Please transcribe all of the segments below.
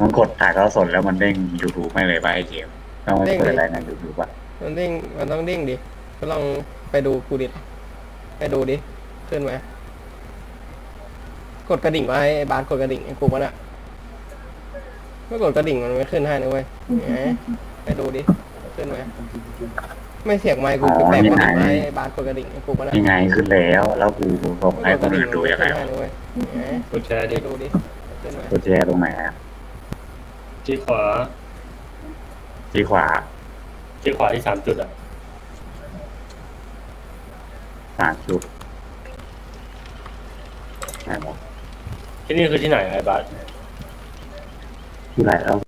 มันกดถ่ายทอดสดแล้วมันเด้งยูทูบไม่เลยป่ะไอเกมต้องไม่เปิดอะไรในยูทูบป่ะมันเด้งมันต้องเด้งดิก็ลองไปดูกูดิไปดูดิขึ้นไหมกดกระดิ่งไว้ไอ้บาสกดกระดิ่งไอ้กูมันอะไม่กดกระดิ่งมันไม่ขึ้นให้นะเว้ยไหนไปดูดิขึ้นไหมไม่เสียงไมค์กูกูแปลกกดกระดิ่งไว้ไอ้บาสกดกระดิ่งไอ้กูมันอะยังไงขึ้นแล้ว แล้วกูส่งให้คนอื่นดูยังไงขึ้นให้วะนะเว้ยไหนกดแชร์ไปดิดูดิขึ้นไหมกดแชร์ตรงไหนอะ ที่ขวาที่ขวาที่ขวาที่สามจุดอะสามจุดไหนวะที่นี่คือที่ไหนไอ้บาสที่ไหนแล้ว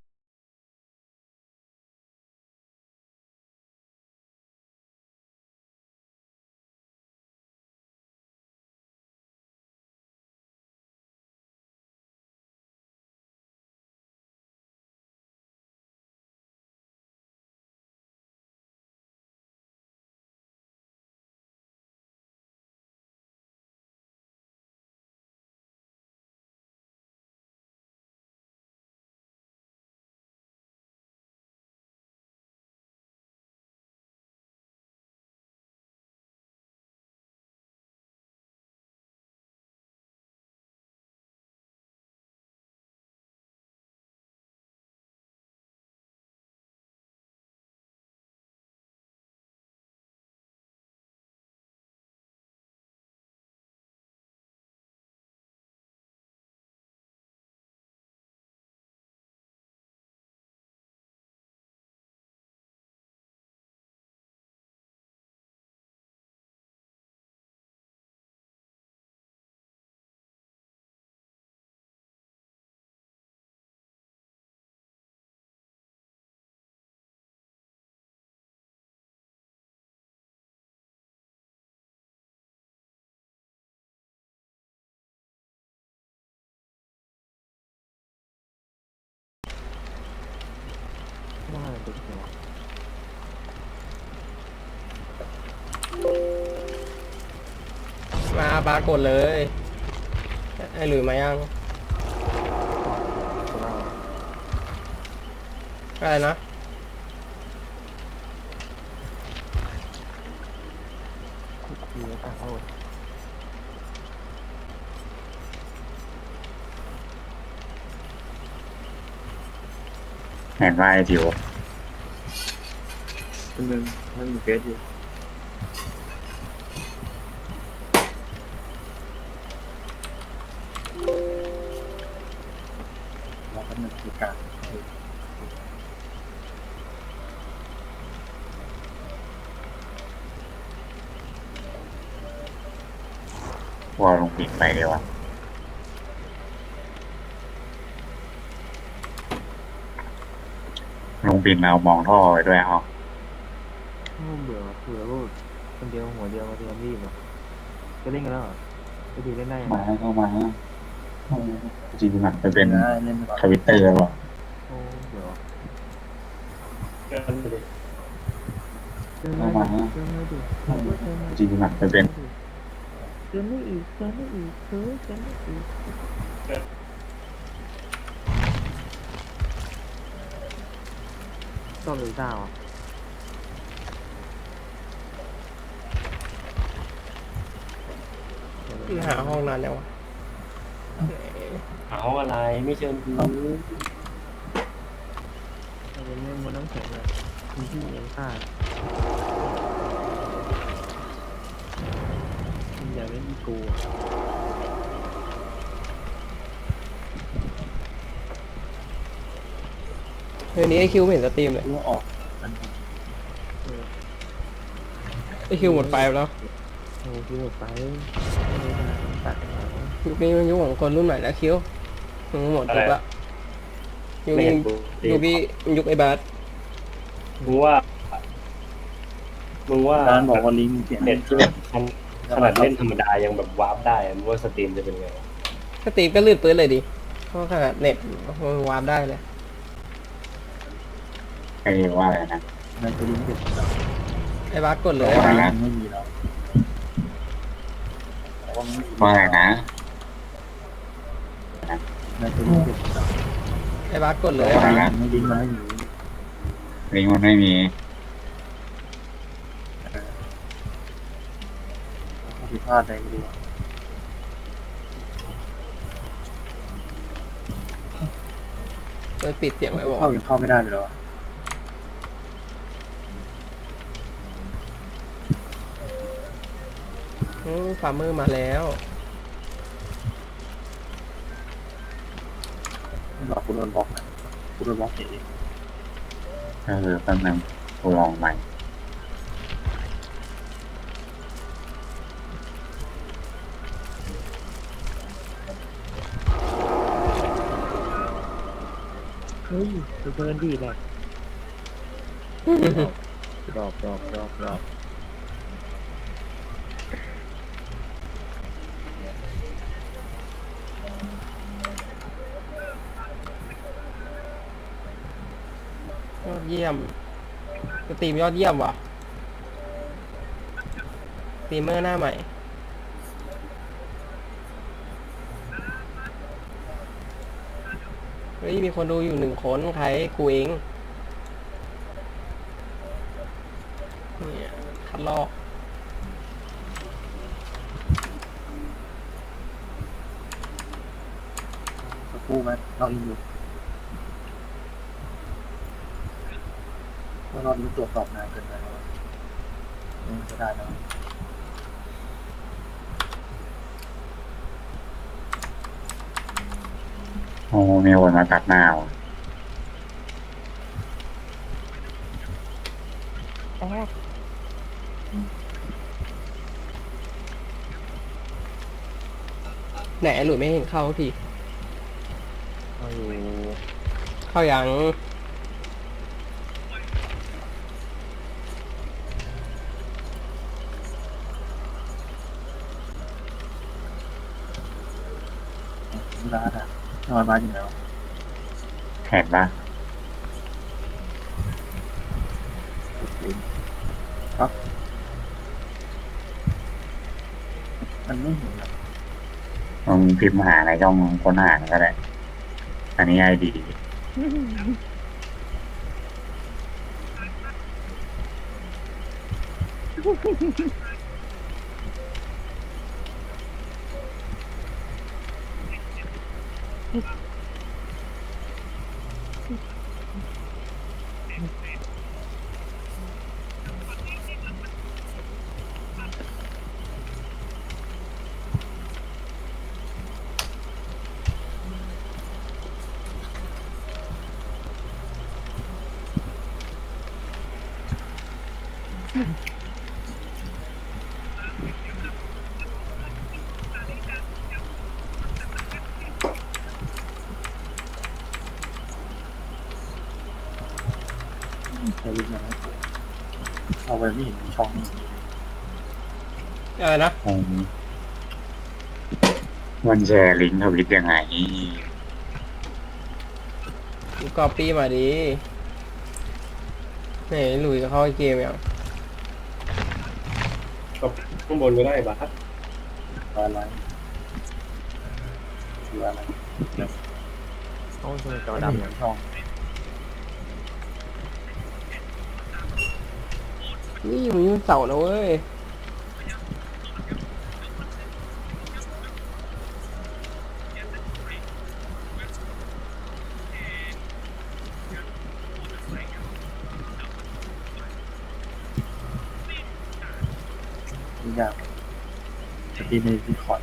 มาบากดเลยไอ้หลุยมายังอะไรนะเห็นว่าไอจิวมันมันมันมีเฟซอยู่ ไปเดียวอะลงปิดเอามองท่อไปด้วยเอาโอ้เบื่อเบื่อก็คนเดียวหัวเดียวมาเทียมรีบอะจะเล่นกันแล้วเหรอไปดูเล่นได้ยังมาเข้ามาจริงๆมันไปเป็นเล่นทวิตเตอร์หรอโอ้เบื่อเดินไปดิเจอไม่ดิเจอไม่ดิจริงๆมันไปเป็น เจอไม่อีกเจอไม่อีกเจอเจอไม่อีกชอบหรือเปล่าหาห้องนานแล้วหาห้องอะไรไม่เชิญกูแต่เป็นเรื่องมันต้องแข็งเลยมีที่เลี้ยงข้าอย่าเล่นอี กูอะเฮ้ยนี้ไอคิวไม่เห็นสตรีมเลยรู้ออกมันไอคิวหมดไฟไปแล้วโอ้คือไปไม่ได้ขนาดนั้นตัดเอายุคนี้มันยุคของคนรุ่นใหม่แล้วคิวมันหมดยุคละยุคไม่นี้เห็นกูยุคนี้ยุคไอ้บาสมึงว่ามึงว่าร้านบอกว่าลิงก์เปลี่ยนเน็ตที่แบบ ขนาดเล่นธรรมดายังแบบวาร์ปได้อะมึงว่าสตรีมจะเป็นไงวะสตรีมก็ลื่นปื้นเลยดิเพราะขนาดเน็ตมันวาร์ปได้เลยไอ้ว่าอะไรนะมันจะลิงก์เปลี่ยนไอ้บาสกดเลยว่าอะไรนะไม่มีแล้วว่าอะไรนะมันจะลิงก์เปลี่ยนไอ้บาสกดเลยอะไรอะนะไม่ดิ้งมันไม่มีลิงก์มันไม่มี ผิดพลาดอะไรไม่รู้เออปิดเสียงไว้บอกเข้ายังเข้าไม่ได้เลยเหรออืมฟาร์มเมอร์มาแล้วหลอกกูโดนบล็อกนะกูโดนบล็อกเฉยก็คือแป๊บนึงกูลองใหม่ ฮ้ยซูเปอร์ดีแหละดอกดอกดอกดอกยอดเยี่ยมสตรีมยอดเยี่ยมว่ะสตรีมเมอร์หน้าใหม่ ฮ้ยมีคนดูอยู่หนึ่งคนใครกูเองเนี่ยคัดลอกสักครู่ไหมเราอินอยู่เราะเรานี้ตรวจสอบนานเกินไปแล้วอืมจะได้แล้ว โอ้มีคนมาตัดหน้าว่ะไหนหลุยไม่เห็นเข้าทีเราอยู่เข้ายังร้านอะ นอนบ้านอยู่แล้วเห็นปะครับมันไม่เห็นหรอกลองพิมพ์หาในช่องค้นหาก็ได้ อันนี้ไอดี ใเอาไว้ไม่เห็นมีช่องนี้อะไรนะอืมมันแชร์ลิงก์ทวิตยังไง กูกอปปี้มาดิไหนหลุยเข้าเกมยังก็ข้างบนก็ได้บาสอะไรคืออะไร ต้องเป็นจอไม่ดำเห็นช่อง นี่มันยุ่งเสาร์นะเว้ยทุกอยางสตรีมในดิสคอร์ด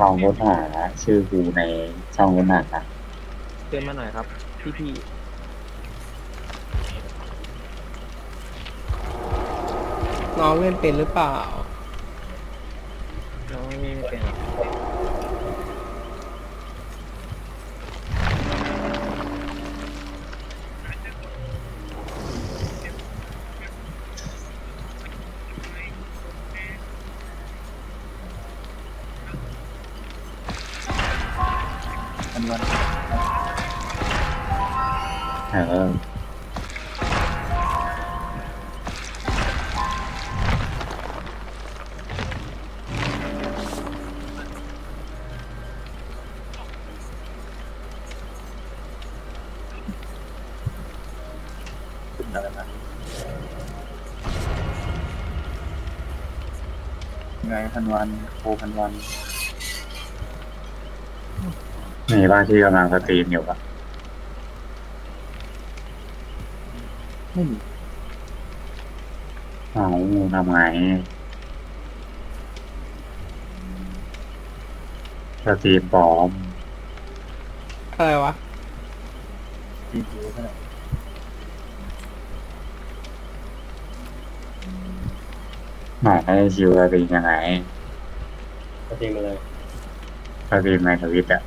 ลองค้นหาชื่อกูในช่องค้นหานะ เตือนมาหน่อยครับ พี่พี่น้องเล่นเป็นหรือเปล่าๆน้องไม่เป็นหรอก นะไงพันวันโคพันวัน มีบ้านที่กำลังสตรีมอยู่ปะไม่มีเอาทำไงสตรีมปลอมอะไรวะ ดีดีเท่าไหร่ หมายให้ชิวสตรีมยังไงสตรีมอะไรสตรีมในทวิตอะ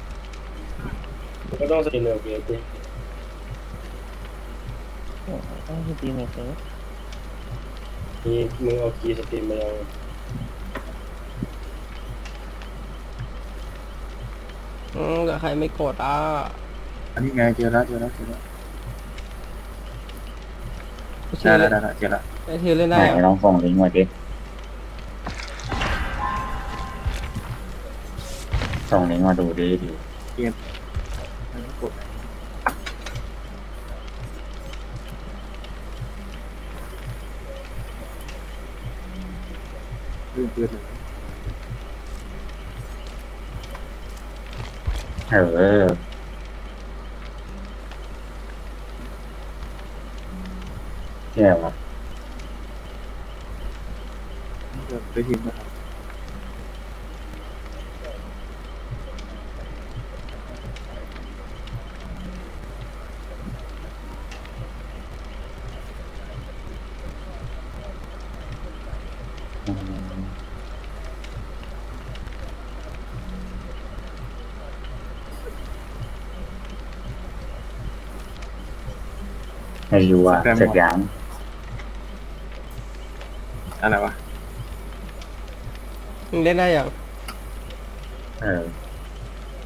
ก็ต้องสตรีมในโอเคสิต้องสตรีมเลยเซิร์ฟนี่มึงเอาคีย์สตรีมมายังอืมแต่ใครไม่กดอะอันนี้ไงเจอแล้วเจอแล้วเจอแล้วไอทีได้เล่แล้วนได้แล้วเจอแล้วไอทีเล่นไหได้นเหรอลองส่งลิงก์มาดิ ส่งลิงก์มาดูดิดิไม่ต้องกดเรื่องเพื่อนเลยเออแย่ว่ะเรื่องได้ยินนะครับ อืมให้ยูอะเสร็จยังอะไรวะมึงเล่นได้อย่างเออ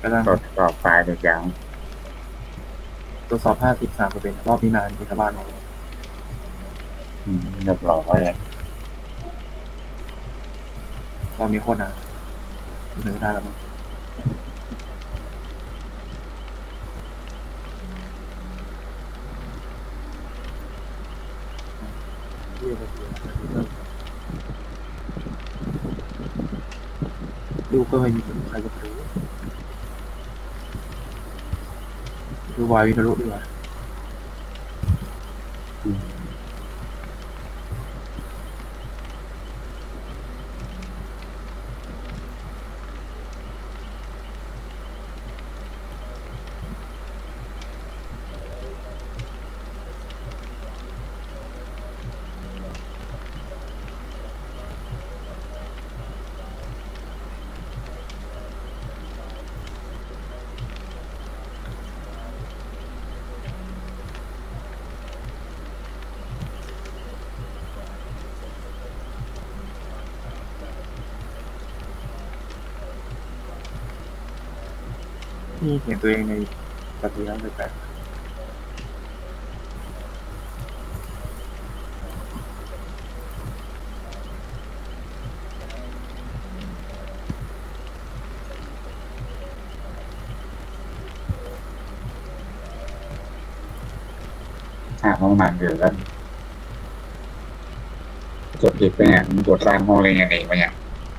กำลังตรวจสอบไฟล์เสร็จยังตรวจสอบห้าสิบสามเปอร์เซ็นต์รอบนี้นานเป็นชาวบ้านบอกอืมเรียบร้อยเลย รอบนี้โคตรนานเหนื่อยได้แล้วมั้งลูกก็ไม่มีใครจะรู้ดูวายวิทยุดีกว่า นี่เห็นตัวเองในปฏิทินเลยแปลกหาห้องหมันอยู่แล้วกดผิดไปเนี่ยมึงกดสร้างห้องเล่นยังไงวะเนี่ย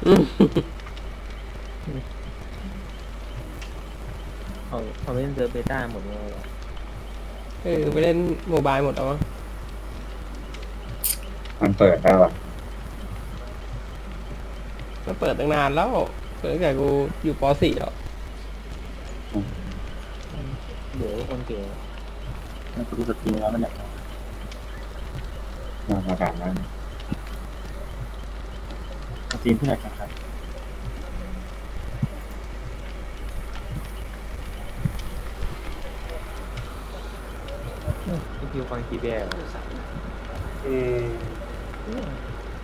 อืม เอาเอาไปเล่นเซิร์ฟเบ ต้าหมดเลยเหรอเออไปเล่นโมบายหมดแล้วมั้งมันเปิดแล้วอะมันเปิดตั้งนานแล้ว เปิดตั้งแต่กูอยู่ป .4 แล้วเดี๋ยวคนเก่งนั่นก็รู้สึกจริงแล้วมันเนี่ยมาประกาศแล้วทีมที่ไหนแข่งขัน ที่คิวฟังคีย์แบร์อืม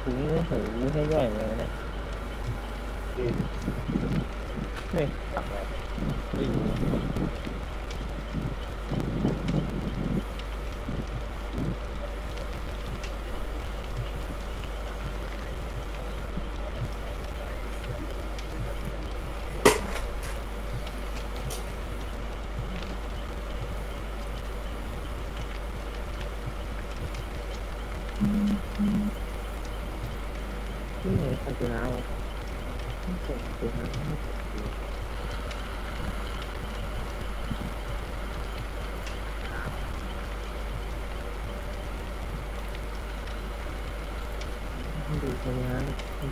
ถึงนี่หูไม่ใช่ย่อยเลยนะอืมเฮ้ยตับเลยตัวน้ำตัวน้ำดูตัวน้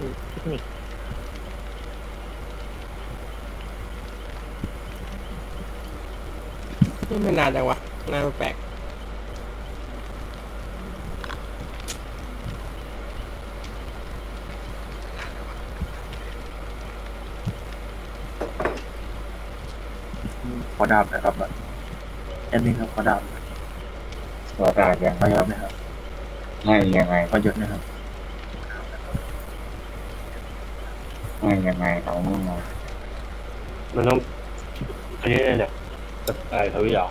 ดูเทคนิคนี่ไม่นานจังวะนานแปลก ขอดาบนะครับแบบแอดมินครับขอดาบตัวได้ยังขอเยอะนะครับให้ยังไงขอเยอะนะครับให้ยังไงเขาไม่มามันต้องอันนี้เนี่ยไอ้ทวิยา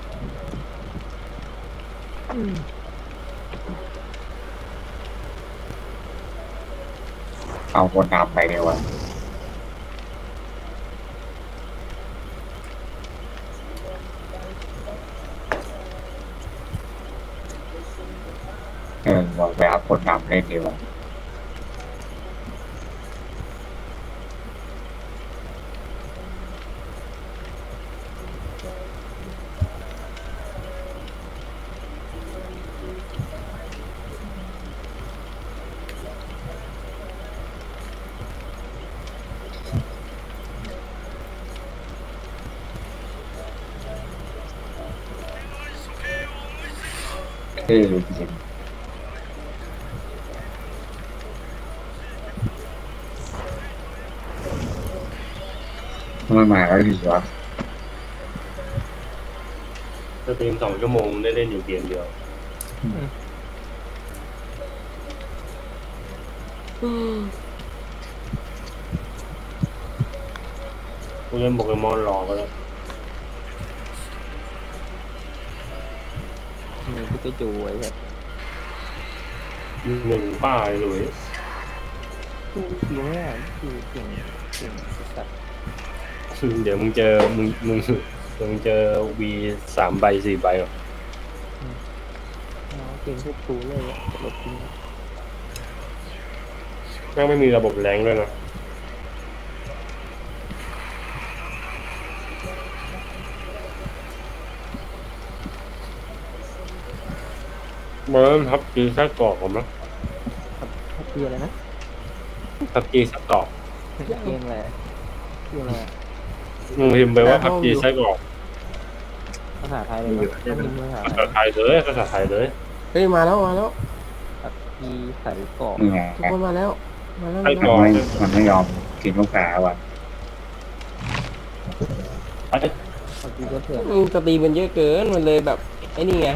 เอาคนนำไปดีกว่า เออบอกไปเอาคนนำเล่นดีกว่า ไม่มาแล้วดีวะสตรีมสองชั่วโมงได้เล่นอยู่เกมเดียวกูเล่นโปเกมอนรอก็แล้วมีพิกาจูไว้แบบหนึ่งป้ายเลยคือคิวไม่ได้คือเก่งเก่งสัตว์ เดี๋ยวมึงเจอมึงมึงเดี๋ยวมึงเจอวีสามใบสี่ใบหรอกเก่งทุกตูเลยอะจะลบทิ้งแม่งไม่มีระบบแรงด้วยนะเบิร์นทับกีไส้กรอกผมนะทับเกียอะไรนะทับกีไส้กรอกเกมอะไรเกมอะไร มึงพิมพ์ไปว่าทับกีไส้กรอกภาษาไทยเลยนะต้องพิมพ์ภาษาภาไทษายไทยเลยภาษาไทยเลยเฮ้ยมาแล้วมาแล้วทับกีใส่กรอบนี่ไงทุกคนมาแล้วมาแล้วไส้มากรมันอกไม่มันไม่ยอมกินลูกค้าว่ะทับกีก็เถื่อนมึงสตรีมมันเยอะเกินมันเลยแบบไอ้นี่ไง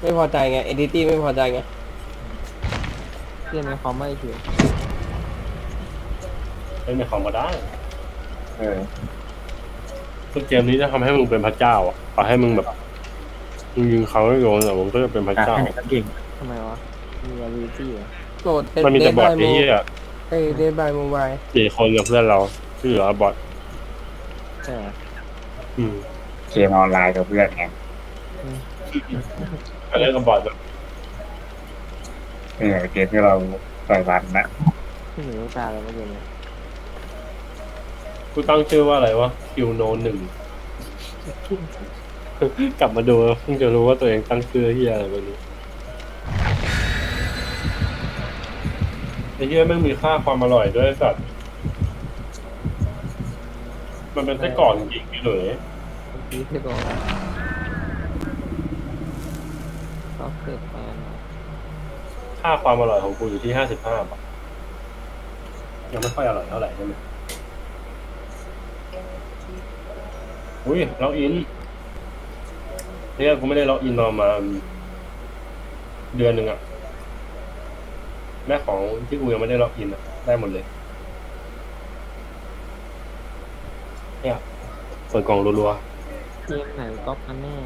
ไม่พอใจไงเอดิตี้ไม่พอใจไงเกมในคอมไม่เถื่อนเล่นในคอมก็ได้เออ คือเกมนี้จะทำให้มึงเป็นพระเจ้าอะต่อให้มึงแบบมึงยิงเขาไม่โดนแต่มึงก็จะเป็นพระการเจ้าแข่งขันเก่งทำไมวะ มีอาริตี้เหรอโหลดมันมีแต่บอทโมไอ้เหี้ยเอ้เดบายโมบายสี่คนกับเพื่อนเราที่เหลือบอทใช่ไหมอืมเกมออนไลน์กับเพื่อนไงก็เล่นกับบอทแบบเออเกมที่เราปล่อยวันนะที่หนูตาอะไรไม่เกมเนี่ย กูตั้งชื่อว่าอะไรวะคิวโนหนึ่ง กลับมาดูเพิ่งจะรู้ว่าตัวเองตั้งชื่อเฮียอะไรแบบนี้ไอ้เฮียแม่งมีค่าความอร่อยด้วยสัตว์ มันเป็นไส้กรอกจริงๆพี่เลยทับกีใส่กรอบก็เกิดแฟนค่าความอร่อยของกูอยู่ที่ห้าสิบห้าบาทยังไม่ค่อยอร่อยเท่าไหร่ใช่ไหม อุ้ยล็อกอินเนี่ยกูไม่ได้ล็อกอินมาประมาณเดือนหนึ่งอะแม่ของที่กูยังไม่ได้ล็อกอินอะได้หมดเลย เนี่ยเปิดกล่องรัวเกมไหนก๊อปอันแน่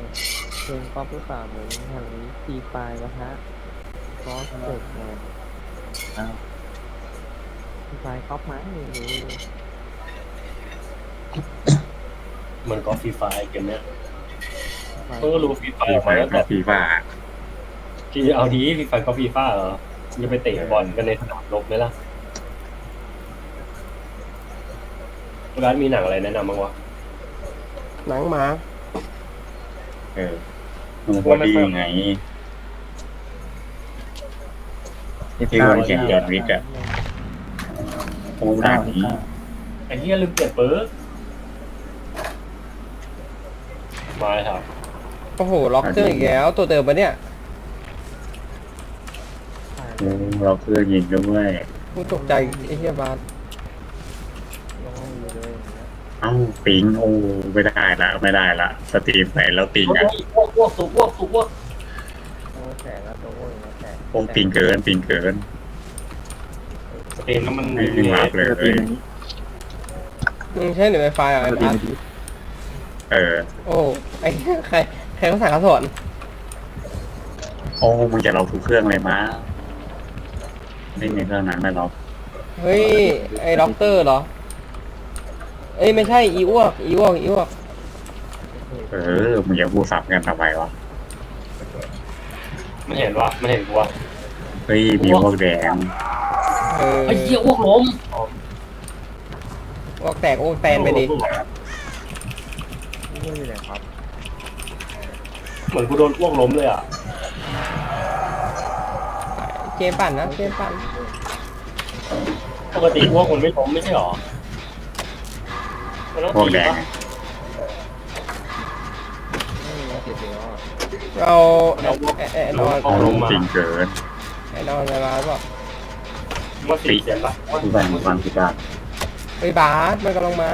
เกมก๊อปหรือเปล่าเหมือนทางนี้ตีไฟล์นะฮะก๊อปเกิดมาอ้าวตีไฟล์ก๊อปไหมไม่ รู้ๆมันก็ฟรีไฟเกมเนี้ยไฟล์เพิ่งรู้ฟรีไฟฟรีออกไฟมาแล้วกัแต่บฟีฟ่าที่เอาดีฟรีไฟก็ฟรีไฟเหรอจะไปเตะบอลกันในสนามรบไหมล่ะเร้านมีหนังอะไรแนะนำบ้างวะหนังหมาเออมึงพอดีไงที่คนเขียนจอดวิกอะโอ้ด่านนี้ไอ้เหี้ยลืมเปลี่ยนเปิร์ กมาเลยครับโอ้โหล็อกเครื่องอีกแล้วตัวเติมปะเนี่ยโอ้เราเครื่องยิงด้วยกูตกใจไอ้เหี้ยบาสลงอยู่เลยอย่างเงี้ยเอ้าปิงโอ้ไม่ได้ละไม่ได้ละสตรีมไปแล้วปิงอะอ้วกอ้วกสุกอ้วกสุกอ้วกโอ้แตกแล้วตัวโอ้ยมาแตกโอ้ปิงเกินปิงเกินสตรีมแล้วมันไม่ไม่รับเลย มึงใช่หรือไวไฟอะไอ้บาส เออ โอ้ไอ้เหี้ยใครใครเขาสั่งเขาสอนโอ้มึงจะเราทุกเครื่องเลยมะไม่มีเครื่องนั้นไม่หรอกเฮ้ยไอ้ด็อกเตอร์เหรอ เอ้ยไม่ใช่อีอ้วกอีอ้วกอีอ้วกเออมึงอย่าพูดสับกันทำไมวะมันเห็นวะมันเห็นกูวะเฮ้ยมีพวกแดงเออไอ้เหี้ยอ้วกล้มอ้วกแตกอ้วกแตนไปดิ นี่อยู่ไหนครับเหมือนกูโดนอ้วกล้มเลยอะเกมปั่นนะเกมปั่นปกติอ้วกมันไม่ล้มไม่ใช่หรอมันต้องพวกแดงตีปะไม่มีเสียเดียวอะเราไอ้ไอ้ไอ้นอนโอ้ปิงเกินไอ้นอนไปมาบอกมันตีเสร็จละทุกวันทุกวันทุกวันเฮ้ยบาสมันกำลังมา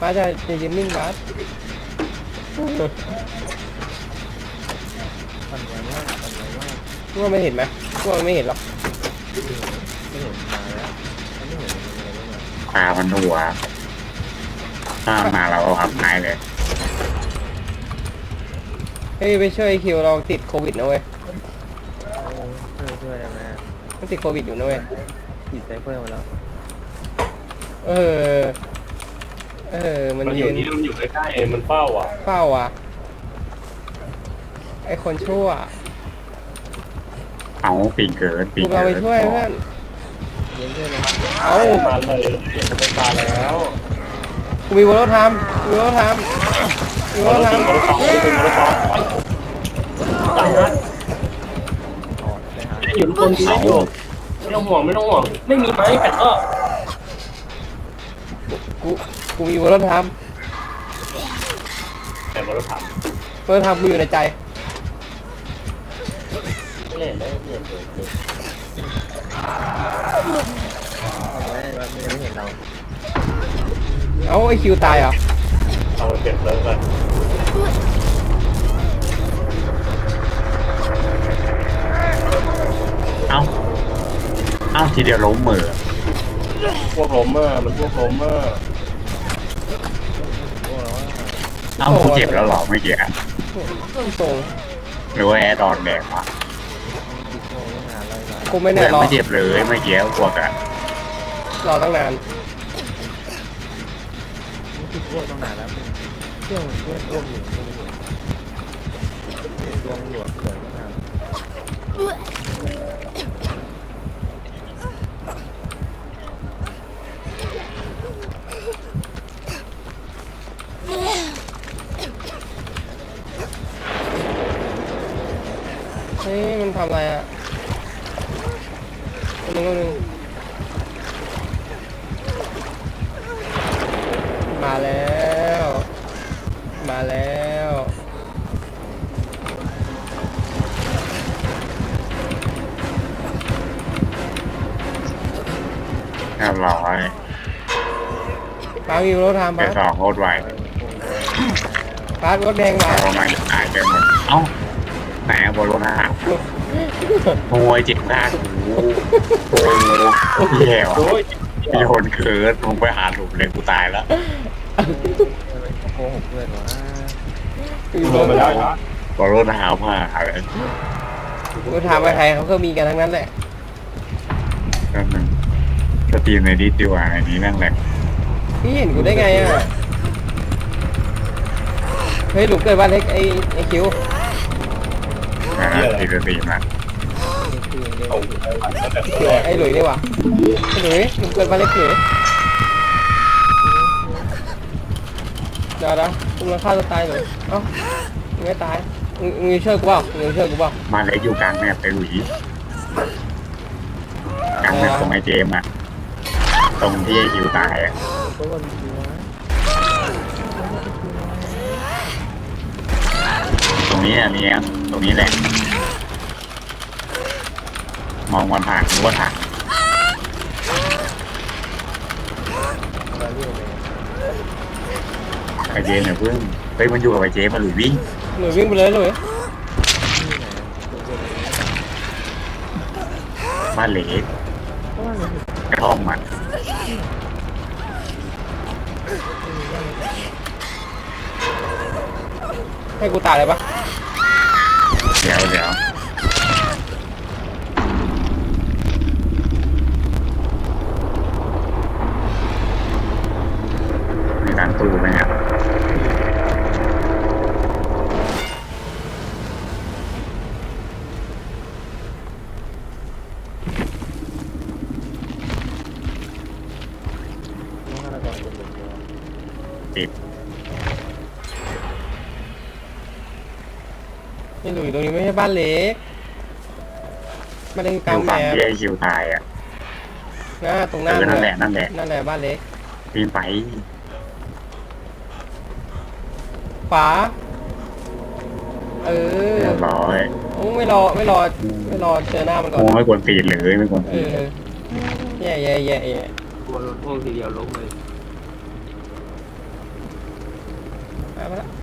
บาสจะจะยืนนิ่งบาส ทำไว่าทำไว่าพวกไม่เห็นไหมพวกไม่เห็นหรอกไม่เห็นมาแล้วมันไม่เห็นอะไรเลยตามันหัวถ้ามาเราเอาอับหายเลยเฮ้ยไปช่วยไอ้คิวเราติดโควิดนะเว้ยช่วยช่วยได้ไหมมันติดโควิดอยู่นะเว้ยฉีดไซเฟอร์มาแล้ว เออ เออ มันมันอยืยู่นนี่มันอยู่ใกล้ๆมันเฝ้าอะเฝ้าอะ ไอคนชั่วเอาปิงเกินพปิงวกเราเกิไปนช่วยเพื่อนเย็นช่วยเลยเอามาเลยเดี๋ยวมันตายแล้วกูมีวอลล์ทามมีวอลล์ทามมีวอลล์ทามรถสองเป็นรถสองตายนะออกไปหาไม่อยู่ทุกคนดีไม่อยู่ไม่ต้องห่วงไม่ต้องห่วงไม่มีไม้แผ่นก็กู กูมีวอลล์ทามแต่รถถังวอลล์ทามกูอยู่ในใจไม่เล่นไม่เล่นเลยไม่ไม่เห็นเราเอาไอคิวตายเหรอเอาเก็บเลยกันเอ้าเอ้าทีเดียวล้มมือพวกล้มอะมันพวกล้มอะ เอ้ากูเจ็บแล้วเหรอไม่เกี่ยส่งหรือว่าแอดดอนแดงวะติดโง่ตั้งนานแล้วกูไม่แน่รอไม่เจ็บเลยไม่เกี่ยวพวกอะรอตั้งนานติดโง่ตั้งนานแล้วเที่ยวเที่ยวอ้วกอยู่ดวงหลวงเกิดตั้งนานเฮ้ยมันทำอะไรอะคนนึงคนนึงมาแล้ว มาแล้วเรียบร้อยปามีรถทามไปปาสองโคตรไวปารถแดงมา ประมาณตายไปหมดเอ้า ไหนอะบนรถอาหารโอ้ยเจ็บมากโอ้โหแย่ว่ะโอ้ยมีคนเคิร์ดลงไปหาหลุมเลยกูตายแล้วโกหกเพื่อนว่ามีโดรนถมาแล้วทามนะบนรถอาหารมาเลยรถทามไปใครเขาก็มีกันทั้งนั้นแหละก็นึงสตรีมในดิสดีกว่าในนี้นั่งแหลกพี่เห็นกูได้ไงอะเฮ้ยหลุมเกิดบ้านเล็กไอ้ไอ้คิว นะทีตีมนะคือเรียกเอาไอ้หลุยนี่หว่าไอ้หลุยหลุมเกิดบ้าเล็กเขือยวนะมึงมาฆ่าตัวตายเลยเอ้ามึงไม่ตายมึงมึงช่วยกูเปล่ามึงช่วยกูเปล่ามาเลยอยู่กลางแมปไปหลุยกลางแมปของไอเจมอะตรงที่ไอ้คิวตายอะตรงนี้อะเนี่ยตรงนี้แหละ มองวันผ่านรู้ว่าผ่านมาเรียกเลยไอเจมส์เนี่ยเพิ่งเฮ้ยมันอยู่กับไอเจมส์มาหลุยวิ่งหนูวิ่งไปเลยเลยนี่ไหนตัวเป็นบ้านเหล็กเพราะว่ามันกระท่อมมันให้กูตายเลยปะเดี๋ยวเดี๋ยวมีการ ตู้ไหมเนี่ยน้องฆาตกรเป็นแบบเดียวติดนี่หนูอยู่ตรงนี้ไม่ใช่บ้านเล็กบ้านเล็กอยู่อกลางยู่แมฝั่งปที่ไอคิวตายอะหน้าตรงหเอน้าอมึนั่งนแหละอะนั่นแหละนั่นแหละบ้านเล็ก ปีนไป ขวา เออ เรียบร้อยโอ้ไม่รอไม่รอไม่รอเจอหน้ามันก่อน โอ้ไม่ควรปีนเลยไม่ควรเอปีนอแย่แย่แย่แย่กลัวโดนพวกทีเดียวล้มเลย